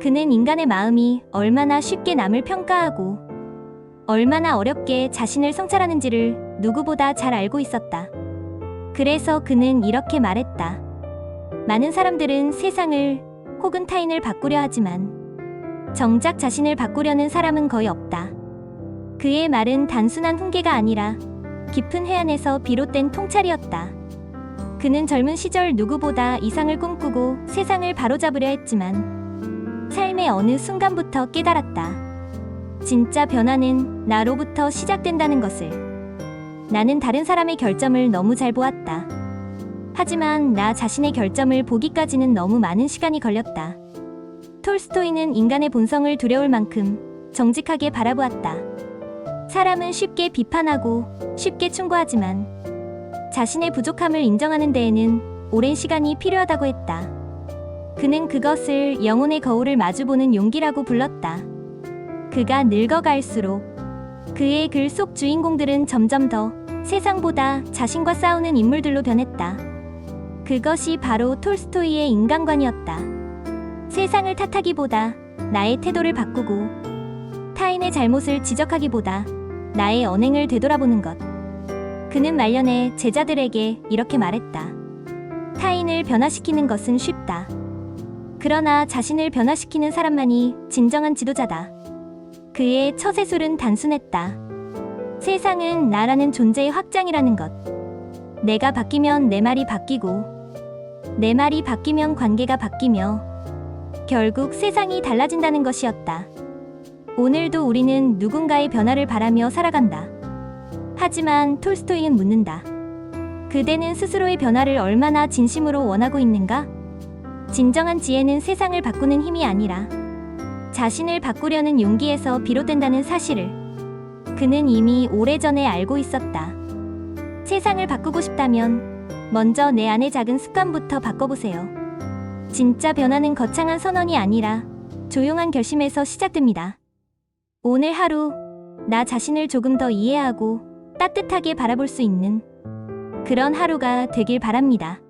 그는 인간의 마음이 얼마나 쉽게 남을 평가하고 얼마나 어렵게 자신을 성찰하는지를 누구보다 잘 알고 있었다. 그래서 그는 이렇게 말했다. 많은 사람들은 세상을 혹은 타인을 바꾸려 하지만 정작 자신을 바꾸려는 사람은 거의 없다. 그의 말은 단순한 훈계가 아니라 깊은 회한에서 비롯된 통찰이었다. 그는 젊은 시절 누구보다 이상을 꿈꾸고 세상을 바로잡으려 했지만 삶의 어느 순간부터 깨달았다. 진짜 변화는 나로부터 시작된다는 것을. 나는 다른 사람의 결점을 너무 잘 보았다. 하지만 나 자신의 결점을 보기까지는 너무 많은 시간이 걸렸다. 톨스토이는 인간의 본성을 두려울 만큼 정직하게 바라보았다. 사람은 쉽게 비판하고 쉽게 충고하지만 자신의 부족함을 인정하는 데에는 오랜 시간이 필요하다고 했다. 그는 그것을 영혼의 거울을 마주보는 용기라고 불렀다. 그가 늙어갈수록 그의 글 속 주인공들은 점점 더 세상보다 자신과 싸우는 인물들로 변했다. 그것이 바로 톨스토이의 인간관이었다. 세상을 탓하기보다 나의 태도를 바꾸고 타인의 잘못을 지적하기보다 나의 언행을 되돌아보는 것. 그는 말년에 제자들에게 이렇게 말했다. 타인을 변화시키는 것은 쉽다. 그러나 자신을 변화시키는 사람만이 진정한 지도자다. 그의 처세술은 단순했다. 세상은 나라는 존재의 확장이라는 것. 내가 바뀌면 내 말이 바뀌고, 내 말이 바뀌면 관계가 바뀌며, 결국 세상이 달라진다는 것이었다. 오늘도 우리는 누군가의 변화를 바라며 살아간다. 하지만 톨스토이는 묻는다. 그대는 스스로의 변화를 얼마나 진심으로 원하고 있는가? 진정한 지혜는 세상을 바꾸는 힘이 아니라 자신을 바꾸려는 용기에서 비롯된다는 사실을 그는 이미 오래전에 알고 있었다. 세상을 바꾸고 싶다면 먼저 내 안의 작은 습관부터 바꿔보세요. 진짜 변화는 거창한 선언이 아니라 조용한 결심에서 시작됩니다. 오늘 하루 나 자신을 조금 더 이해하고 따뜻하게 바라볼 수 있는 그런 하루가 되길 바랍니다.